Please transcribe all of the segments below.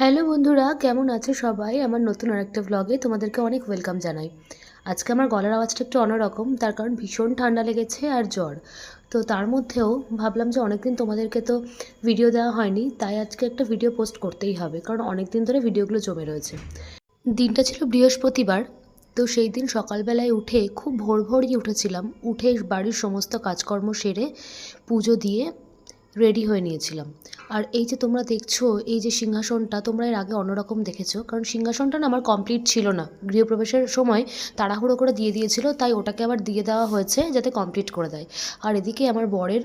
Hello বন্ধুরা, কেমন আছে সবাই? আমার নতুন আরেকটা ভ্লগে তোমাদেরকে অনেক ওয়েলকাম জানাই। আজকে আমার গলার আওয়াজটা একটু অন্যরকম, তার কারণ ভীষণ ঠান্ডা লেগেছে আর জ্বর। তো তার মধ্যেও ভাবলাম যে অনেকদিন তোমাদেরকে তো ভিডিও দেওয়া হয়নি, তাই আজকে একটা ভিডিও পোস্ট করতেই হবে, কারণ অনেক দিন ধরে ভিডিওগুলো জমে রয়েছে। দিনটা ছিল বৃহস্পতিবার, তো সেই দিন সকালবেলায় উঠে খুব ভোর ভোরই উঠেছিলাম। উঠে বাড়ির সমস্ত কাজকর্ম সেরে পুজো দিয়ে রেডি হয়ে নিয়েছিলাম। আর এই যে তোমরা দেখছ, এই যে সিংহাসনটা, তোমরা এর আগে অন্যরকম দেখেছ, কারণ সিংহাসনটা না আমার কমপ্লিট ছিল না। গৃহপ্রবেশের সময় তাড়াহুড়ো করে দিয়ে দিয়েছিল, তাই ওটাকে আবার দিয়ে দেওয়া হয়েছে যাতে কমপ্লিট করে দেয়। আর এদিকে আমার বরের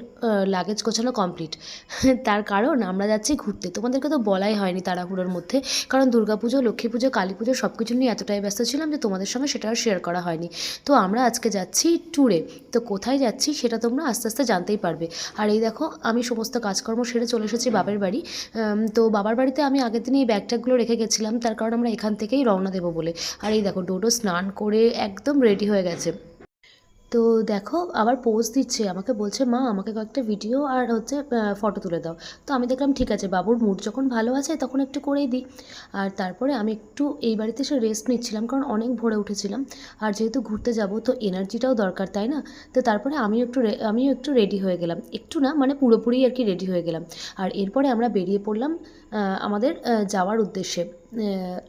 লাগেজ গোছানো কমপ্লিট তার কারণ আমরা যাচ্ছি ঘুরতে। তোমাদেরকে তো বলাই হয়নি তাড়াহুড়োর মধ্যে, কারণ দুর্গাপুজো লক্ষ্মী পুজো, কালী পুজো সব কিছু নিয়ে এতটাই ব্যস্ত ছিলাম যে তোমাদের সঙ্গে সেটা আর শেয়ার করা হয়নি। তো আমরা আজকে যাচ্ছি ট্যুরে তো কোথায় যাচ্ছি সেটা তোমরা আস্তে আস্তে জানতেই পারবে। আর এই দেখো, আমি সমস্ত কাজকর্ম সেরে চলে এসেছি বাপের বাড়ি। তো বাবার বাড়িতে আমি আগের দিনই এই ব্যাগ ট্যাগগুলো রেখে গেছিলাম। তার কারণ আমরা এখান থেকেই রওনা দেবো বলে। আর এই দেখো ডোডো স্নান করে একদম রেডি হয়ে গেছে। তো দেখো, আবার পোজ দিচ্ছে, আমাকে বলছে, মা, আমাকে কয়েকটা ভিডিও আর হচ্ছে ফটো তুলে দাও। তো আমি দেখলাম, ঠিক আছে, বাবুর মুড যখন ভালো আছে, তখন একটু করেই দিই। আর তারপরে আমি একটু এই বাড়িতে এসে রেস্ট নিচ্ছিলাম, কারণ অনেক ভোরে উঠেছিলাম। আর যেহেতু ঘুরতে যাব, তো এনার্জিটাও দরকার, তাই না? তো তারপরে আমিও একটু আমিও একটু রেডি হয়ে গেলাম। একটু না মানে পুরোপুরি আর কি রেডি হয়ে গেলাম। আর এরপরে আমরা বেরিয়ে পড়লাম আমাদের যাওয়ার উদ্দেশ্যে।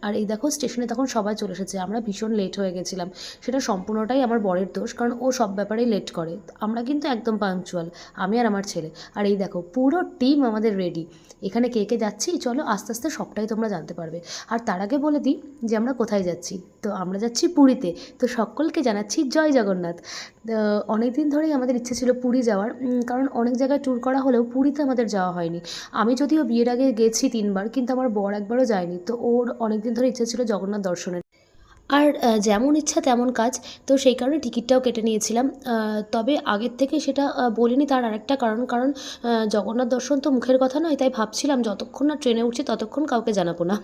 আর এই দেখো স্টেশনে তখন সবাই চলে এসেছে, আমরা ভীষণ লেট হয়ে গেছিলাম। সেটা সম্পূর্ণটাই আমার বরের দোষ, কারণ ও সব ব্যাপারেই লেট করে। আমরা কিন্তু একদম পাংচুয়াল আমি আর আমার ছেলে। আর এই দেখো, পুরো টিম আমাদের রেডি এখানে কে কে যাচ্ছি? চলো আস্তে আস্তে সবটাই তোমরা জানতে পারবে। আর তার আগে বলে দিই যে আমরা কোথায় যাচ্ছি? তো আমরা যাচ্ছি পুরীতে। তো সকলকে জানাচ্ছি জয় জগন্নাথ। অনেক দিন ধরেই আমাদের ইচ্ছে ছিল পুরী যাওয়ার কারণ অনেক জায়গায় ট্যুর করা হলেও পুরীতে আমাদের যাওয়া হয়নি। আমি যদিও বিয়ের আগে গেছি তিনবার, কিন্তু আমার বর একবারও যায়নি, তো ওর অনেক দিন ধরে ইচ্ছে ছিল জগন্নাথ দর্শনের। আর যেমন ইচ্ছা তেমন কাজ। তো সেই কারণে টিকিটটাও কেটে নিয়েছিলাম। তবে আগের থেকে সেটা বলিনি তার আরেকটা কারণ। কারণ জগন্নাথ দর্শন তো মুখের কথা নয়, তাই ভাবছিলাম যতক্ষণ না ট্রেনে উঠছি ততক্ষণ কাউকে জানাব না।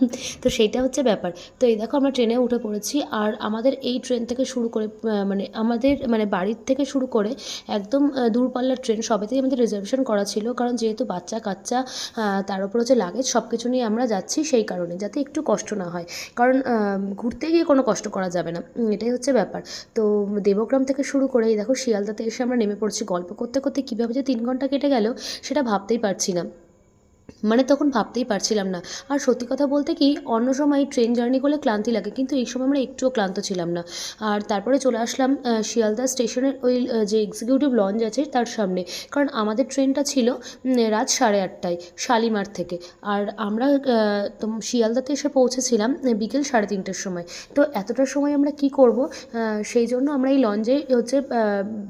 তো সেইটা হচ্ছে ব্যাপার। তো এই দেখো আমরা ট্রেনে উঠে পড়েছি আর আমাদের এই ট্রেন থেকে শুরু করে মানে আমাদের মানে বাড়ির থেকে শুরু করে একদম দূরপাল্লার ট্রেন সবেতেই আমাদের রিজার্ভেশন করা ছিল। কারণ যেহেতু বাচ্চা কাচ্চা তার উপর হচ্ছে লাগেজ সব কিছু নিয়ে আমরা যাচ্ছি সেই কারণে, যাতে একটু কষ্ট না হয়। কারণ ঘুরতে গিয়ে কোনো কষ্ট করা যাবে না। এটাই হচ্ছে ব্যাপার। তো দেবগ্রাম থেকে শুরু করে দেখো শিয়ালদাতে এসে আমরা নেমে পড়ছি গল্প করতে করতে। কীভাবে যে তিন ঘণ্টা কেটে গেল, সেটা ভাবতেই পারছি না। মানে তখন ভাবতেই পারছিলাম না। আর সত্যি কথা বলতে কি, অন্য সময় ট্রেন জার্নি করলে ক্লান্তি লাগে, কিন্তু এই সময় আমরা একটুও ক্লান্ত ছিলাম না। আর তারপরে চলে আসলাম শিয়ালদা স্টেশনের ওই যে এক্সিকিউটিভ লঞ্চ আছে তার সামনে। কারণ আমাদের ট্রেনটা ছিল রাত সাড়ে আটটায়, শালিমার থেকে। আর আমরা শিয়ালদাতে এসে পৌঁছেছিলাম বিকেল সাড়ে তিনটের সময়। তো এতটার সময় আমরা কি করব? সেই জন্য আমরা এই লঞ্চে হচ্ছে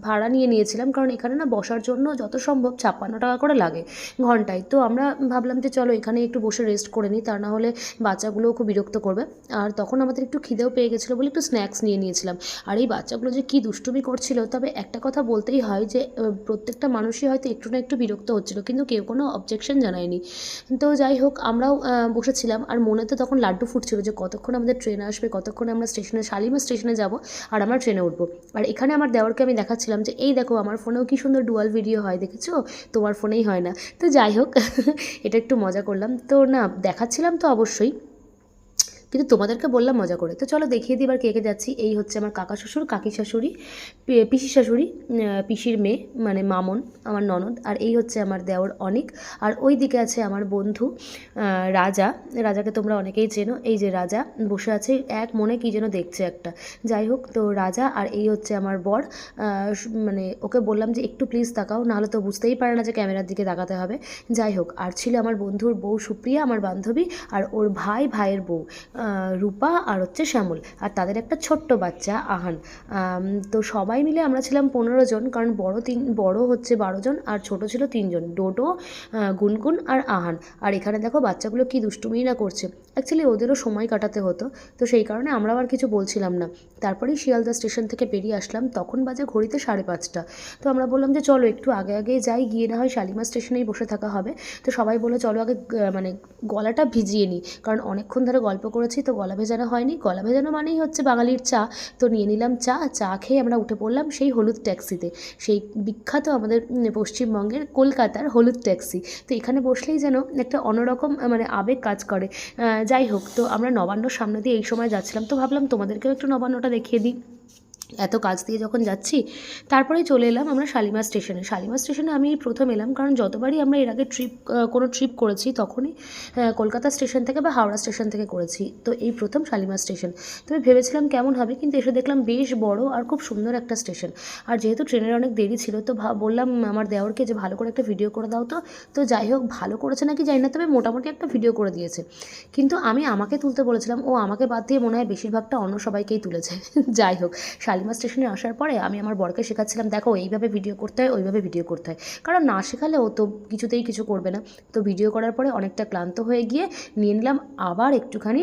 ভাড়া নিয়ে নিয়েছিলাম। কারণ এখানে না বসার জন্য যত সম্ভব ছাপ্পান্ন টাকা করে লাগে ঘন্টায়। তো আমরা ভাবলাম যে চলো এখানে একটু বসে রেস্ট করে নিই, তা না হলে বাচ্চাগুলোও খুব বিরক্ত করবে। আর তখন আমাদের একটু খিদেও পেয়ে গেছিল বলে একটু স্ন্যাক্স নিয়ে নিয়েছিলাম। আর এই বাচ্চাগুলো যে কী দুষ্টুমি করছিল, তবে একটা কথা বলতেই হয় যে প্রত্যেকটা মানুষই হয়তো একটু না একটু বিরক্ত হচ্ছিল, কিন্তু কেউ কোনো অবজেকশন জানায়নি। তো যাই হোক, আমরাও বসেছিলাম, আর মনে তো তখন লাড্ডু ফুটছিল যে কতক্ষণ আমাদের ট্রেন আসবে, কতক্ষণ আমরা স্টেশনে শালিমার স্টেশনে যাব, আর আমরা ট্রেনে উঠবো। আর এখানে আমার দেওয়ারকে আমি দেখাচ্ছিলাম যে, এই দেখো, আমার ফোনেও কি সুন্দর ডুয়াল ভিডিও হয়, দেখেছ? তোমার ফোনেই হয় না। তো যাই হোক এটা একটু মজা করলাম। তো না দেখাচ্ছিলাম তো অবশ্যই। কিন্তু তোমাদেরকে বললাম মজা করে। তো চলো দেখিয়ে দিই এবার কে কে যাচ্ছি। এই হচ্ছে আমার কাকা শ্বশুর, কাকি শাশুড়ি পিসি শাশুড়ি পিসির মেয়ে মানে মামন, আমার ননদ। আর এই হচ্ছে আমার দেওর অনেক। আর ওই দিকে আছে আমার বন্ধু রাজা। রাজাকে তোমরা অনেকেই চেনো। এই যে রাজা বসে আছে, এক মনে কি যেন দেখছে একটা। যাই হোক, তো রাজা আর এই হচ্ছে আমার বর মানে ওকে বললাম যে একটু প্লিজ তাকাও, নাহলে তো বুঝতেই পারে না যে ক্যামেরার দিকে তাকাতে হবে। যাই হোক, আর ছিল আমার বন্ধুর বউ সুপ্রিয়া, আমার বান্ধবী, আর ওর ভাই, ভাইয়ের বউ। রূপা আর হচ্ছে শ্যামল। আর তাদের একটা ছোট্ট বাচ্চা, আহান। তো সবাই মিলে আমরা ছিলাম পনেরো জন, কারণ বড় তিন, বড় হচ্ছে বারো জন, আর ছোট ছিল তিনজন ডোডো গুনগুন আর আহান। আর এখানে দেখো বাচ্চাগুলো কি দুষ্টুমি না করছে। অ্যাকচুয়ালি ওদেরও সময় কাটাতে হতো, তো সেই কারণে আমরাও আর কিছু বলছিলাম না। তারপরেই শিয়ালদা স্টেশন থেকে বেরিয়ে আসলাম, তখন বাজে ঘড়িতে সাড়ে পাঁচটা। তো আমরা বললাম যে চলো একটু আগে আগে যাই, গিয়ে না হয় শালিমা স্টেশনেই বসে থাকা হবে। তো সবাই বলে চলো আগে মানে গলাটা ভিজিয়ে নিই। কারণ অনেকক্ষণ ধরে গল্প করে করেছি তো গলা ভেজানো হয়নি? গলা ভেজানো মানেই হচ্ছে বাঙালির চা। তো নিয়ে নিলাম চা। চা খেয়ে আমরা উঠে পড়লাম সেই হলুদ ট্যাক্সিতে। সেই বিখ্যাত আমাদের পশ্চিমবঙ্গের কলকাতার হলুদ ট্যাক্সি। তো এখানে বসলেই যেন একটা অন্যরকম মানে আবেগ কাজ করে। যাই হোক, তো আমরা নবান্নর সামনে দিয়ে এই সময় যাচ্ছিলাম। তো ভাবলাম তোমাদেরকেও একটু নবান্নটা দেখিয়ে দিই। এত কাজ দিয়ে যখন যাচ্ছি, তারপরেই চলে এলাম আমরা শালিমার স্টেশনে শালিমার স্টেশনে আমি প্রথম এলাম কারণ যতবারই আমরা এর আগে ট্রিপ কোনো ট্রিপ করেছি, তখনই কলকাতা স্টেশন থেকে বা হাওড়া স্টেশন থেকে করেছি। তো এই প্রথম শালিমার স্টেশন তবে ভেবেছিলাম কেমন হবে, কিন্তু এসে দেখলাম বেশ বড় আর খুব সুন্দর একটা স্টেশন আর যেহেতু ট্রেনের অনেক দেরি ছিল, তো বললাম আমার দেওরকে যে, ভালো করে একটা ভিডিও করে দাও তো। তো যাই হোক, ভালো করেছে নাকি জানি না, তবে মোটামুটি একটা ভিডিও করে দিয়েছে। কিন্তু আমি আমাকে তুলতে বলেছিলাম, ও আমাকে বাদ দিয়ে মনে হয় বেশিরভাগটা অন্য সবাইকেই তুলেছে। যাই হোক শালিমার স্টেশনে আসার পরে আমি আমার বরকে শেখাচ্ছিলাম, দেখো, এইভাবে ভিডিও করতে হয়, ওইভাবে ভিডিও করতে হয়। কারণ না শেখালে ও তো কিছুতেই কিছু করবে না। তো ভিডিও করার পরে অনেকটা ক্লান্ত হয়ে গিয়ে নিয়ে নিলাম আবার একটুখানি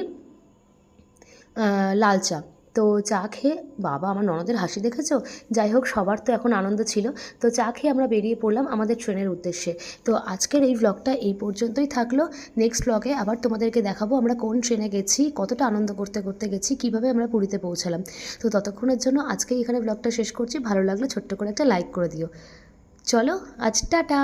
লাল চা। তো চা খেয়ে বাবা আমার ননদের হাসি দেখেছ? যাই হোক, সবার তো এখন আনন্দ ছিল। তো চা খেয়ে আমরা বেরিয়ে পড়লাম আমাদের ট্রেনের উদ্দেশ্যে। তো আজকের এই ব্লগটা এই পর্যন্তই থাকল। নেক্সট ভ্লগে আবার তোমাদেরকে দেখাবো আমরা কোন ট্রেনে গেছি, কতটা আনন্দ করতে করতে গেছি, কীভাবে আমরা পুরীতে পৌঁছালাম। তো ততক্ষণের জন্য আজকে এখানে ব্লগটা শেষ করছি। ভালো লাগলে ছোট্ট করে একটা লাইক করে দিও। চলো, আজ টাটা!